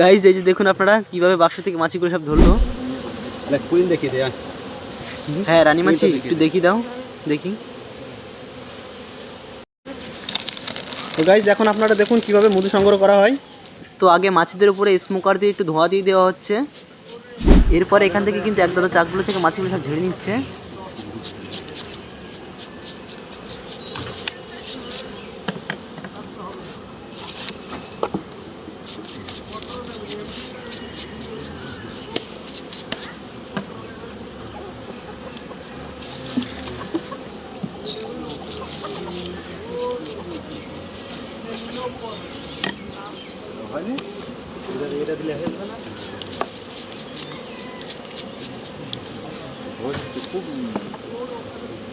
Guys এই যে দেখুন আপনারা কীভাবে বাক্স থেকে মাছিগুলো সব ধরলো। কুইন দেখিয়ে দেয়া হ্যাঁ রানী মাছি একটু দেখি দাও দেখি। তো গাইজ এখন আপনারা দেখুন কীভাবে মধু সংগ্রহ করা হয়। তো আগে মাছিদের উপরে স্মোকার দিয়ে একটু ধোঁয়া দিয়ে দেওয়া হচ্ছে। এরপরে এখান থেকে কিন্তু এক দাদা চাকগুলো থেকে মাছিগুলো সব ঝেড়ে নিচ্ছে। Hani? Burada yere bile helvana. Hoş tutup.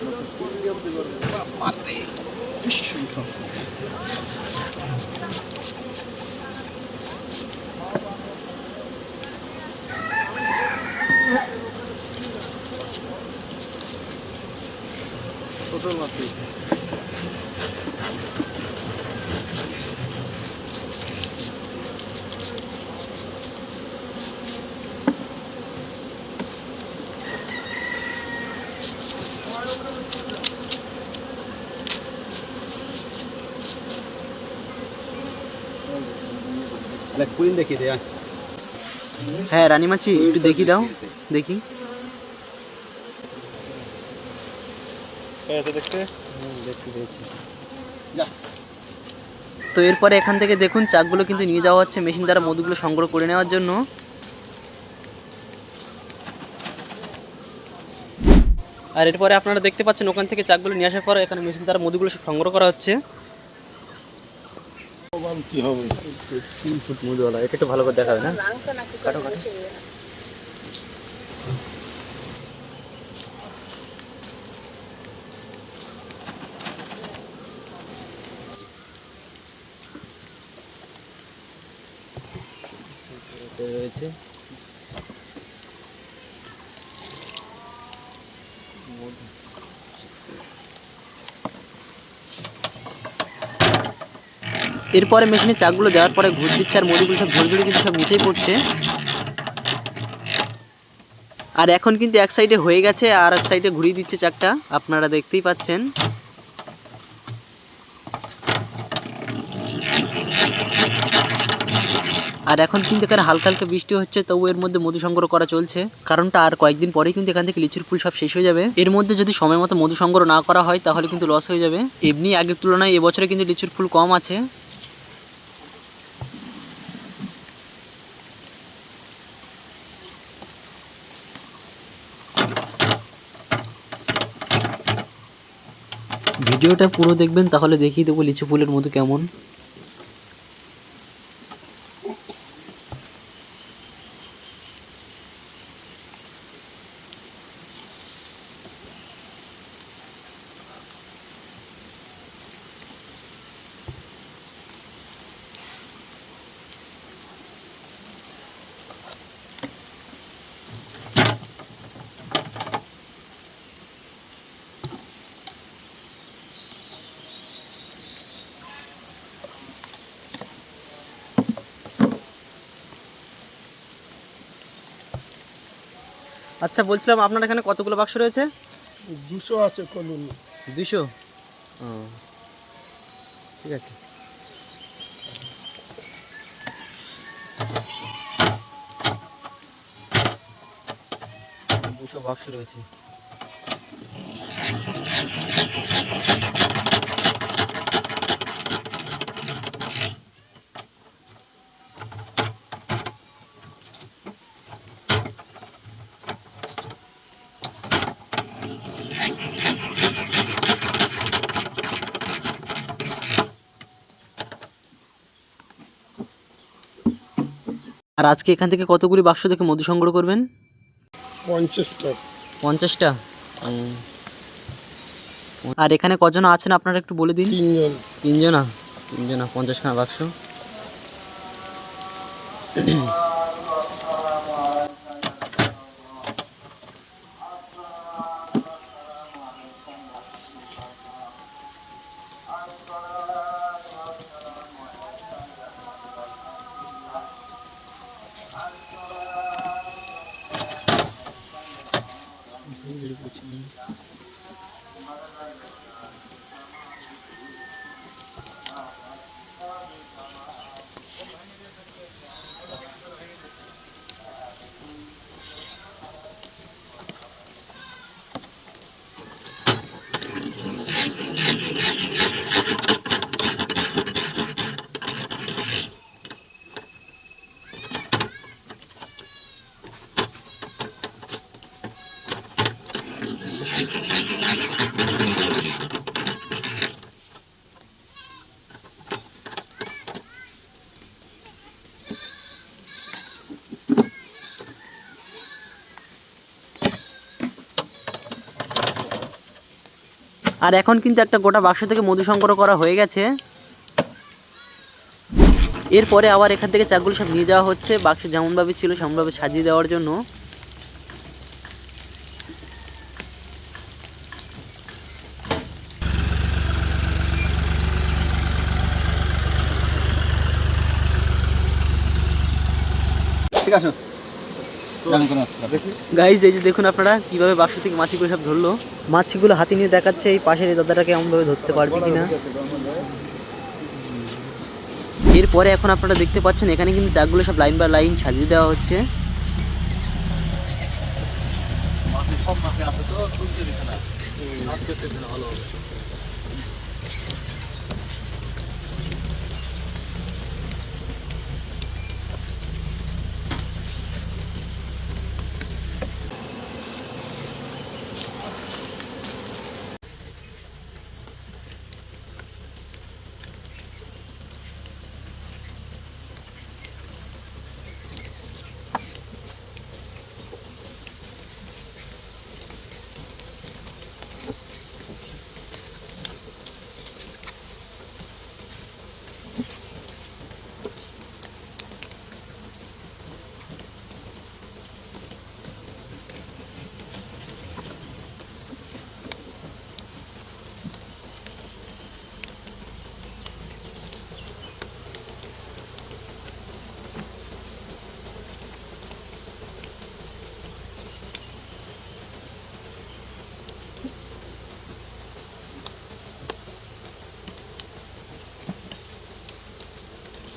Nasıl yapıyor? Mate. İş yapıyor. Fotoğraf yapıyor. হ্যাঁ রানী মাছি একটু দেখি দাও দেখি। তো এরপরে এখান থেকে দেখুন চাকগুলো কিন্তু নিয়ে যাওয়া হচ্ছে মেশিন দ্বারা মধুগুলো সংগ্রহ করে নেওয়ার জন্য। আর এরপরে আপনারা দেখতে পাচ্ছেন ওখান থেকে চাকগুলো নিয়ে আসার পর এখানে মেশিন দ্বারা মধুগুলো সংগ্রহ করা হচ্ছে। কি হবে? ফুট মধুওয়ালা এটা একটু ভালো করে দেখাবে না? কাটো কাটো। রয়েছে। এরপরে মেশিনে চাকগুলো দেওয়ার পরে ঘুর দিচ্ছে আর মধুগুলো সব ঝরে ঝরে কিন্তু সব নিচেই পড়ছে। আর এখন কিন্তু এক সাইডে হয়ে গেছে আর এক সাইডে ঘুরিয়ে দিচ্ছে চাকটা। আপনারা দেখতেই পাচ্ছেন। আর এখন কিন্তু এখানে হালকা হালকা বৃষ্টি হচ্ছে, তবু এর মধ্যে মধু সংগ্রহ করা চলছে। কারণটা আর কয়েকদিন পরেই কিন্তু এখান থেকে লিচুর ফুল সব শেষ হয়ে যাবে। এর মধ্যে যদি সময় মতো মধু সংগ্রহ না করা হয়, তাহলে কিন্তু লস হয়ে যাবে। এমনি আগের তুলনায় এবছরে কিন্তু লিচুর ফুল কম আছে। ভিডিওটা পুরো দেখবেন তাহলে দেখিয়ে দেবো লিচু ফুলের মতো কেমন। আচ্ছা বলছিলাম আপনার এখানে কতগুলো বাক্স রয়েছে? দুশো আছে দুশো? ও ঠিক আছে। দুশো বাক্স রয়েছে। আর আজকে এখান থেকে কতগুলি বাক্স দেখে মধু সংগ্রহ করবেন? পঞ্চাশটা। পঞ্চাশটা? আর এখানে কজন আছেন আপনারা একটু বলে দিন? তিনজন। তিনজনা? তিনজনা পঞ্চাশখানা বাক্স। আর এখন কিন্তু একটা গোটা বাক্স থেকে মধু সংগ্রহ করা হয়ে গেছে। এরপরে আবার এখান থেকে চাকগুলো সব নিয়ে যাওয়া হচ্ছে, বাক্সে যেমনভাবে ছিল সেমনভাবে সাজিয়ে দেওয়ার জন্য। ঠিক আছে। গাইজ এই যে দেখুন আপনারা কীভাবে বাক্স থেকে মাছিগুলো সব ধরলো। মাছিগুলো হাতে নিয়ে দেখাচ্ছে, এই পাশের দাদাটাকে এমনভাবে ধরতে পারবে কিনা। এরপরে এখন আপনারা দেখতে পাচ্ছেন, এখানে কিন্তু চাকগুলো সব লাইন বাই লাইন সাজিয়ে দেওয়া হচ্ছে।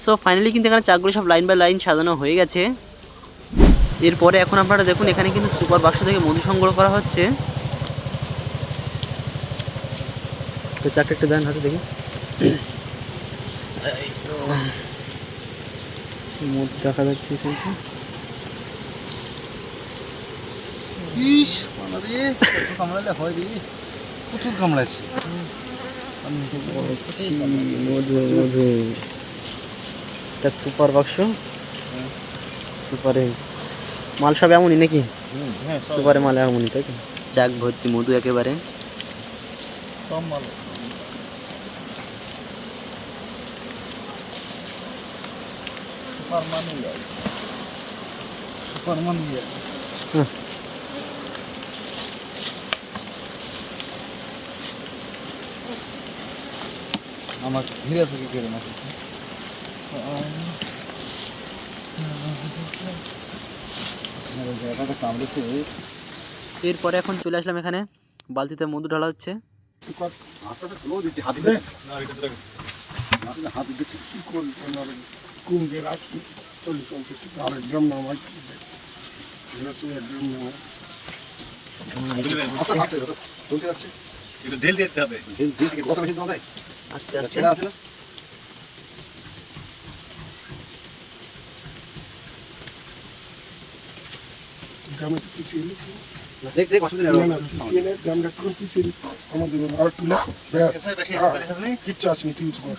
সো ফাইনালি কিন্তু এখানে চাকগুলো সব লাইন বাই লাইন সাজানো হয়ে গেছে। এরপরে এখন আপনারা দেখুন এখানে কিন্তু সুপার বাক্স থেকে মধু সংগ্রহ করা হচ্ছে। তো চাকটা একটু দেন হাতে দেখি। এই তো। মধু দেখা যাচ্ছে এখানে ইস মানারে কামড়ালে হয় রে। প্রচুর কামড়াচ্ছে। মধু মধু। এটা সুপার বাক্স। সুপারে মাল সব এমনই নাকি? হ্যাঁ সুপারে মাল এমনই তাই তো? চাক ভর্তি মধু একেবারে। সব মাল। Super money super money hmm. আমার ধীরে থেকে কেড়ে না এরপরে এখন চলে আসলাম এখানে। বালতিতে মধু ঢালা হচ্ছে। আস্তে আস্তে স্লো দিচ্ছে হাতে হাতে হাত দিচ্ছে কি করবি আমার কমবে রাখি চল্লিশ পঞ্চাশ টাকা আরেক গ্রাম নামাই একশো এক গ্রাম নামাই আস্তে আস্তে চলতে যাচ্ছে একটু ঢেল দিতে হবে ঢিল- ঢিল থেকে কত বেশি দাও দেয় আস্তে আস্তে ছেড়ে আছে না গ্রামে তো পিছিয়ে দেখ দেখ অসুবিধা না না পিছিয়ে নে গ্রামটা একটু পিছিয়ে আমাদের আর তুলে ব্যাস। হ্যাঁ, কিচ্ছু আছে তুই ইউজ কর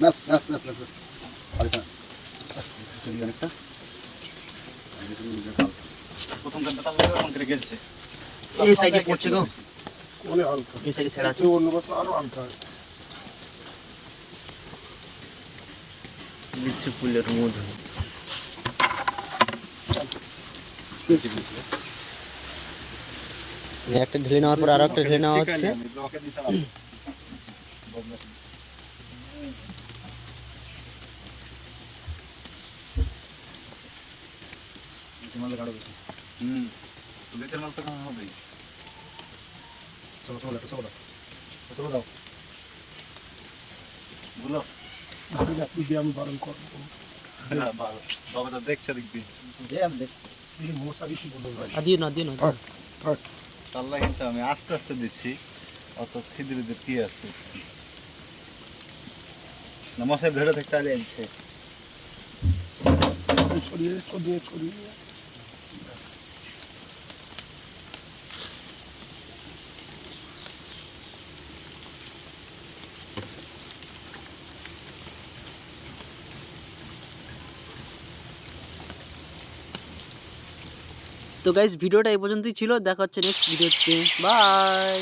ব্যাস ব্যাস ব্যাস ব্যাস ব্যাস। আরেকটা চলি অনেকটা। প্রথম গানটা গেছে। এই সাইডে পড়ছে গো। অনেক হালকা? এই সাইডে ছেড়া আছে। আছে অন্য বছর আরও হালকা হয় লিচু ফুলের মধু একটা ঢেলে নেওয়ার পর আরও একটা ঢেলে নেওয়া হচ্ছে। দেশি মালে কাটো বেশি হুম তো দেশের মাল তো কম হবেই। চলো চলো চলো। চলো দাও। বলো। আমি হ্যাঁ, আস্তে আস্তে দিচ্ছি অত খিদির কি আছে মশাই ধরে থাকতে আনছে ছড়িয়ে ছড়িয়ে ছড়িয়ে তো গাইজ ভিডিওটা এই পর্যন্তই ছিল। দেখা হচ্ছে নেক্সট ভিডিওতে বাই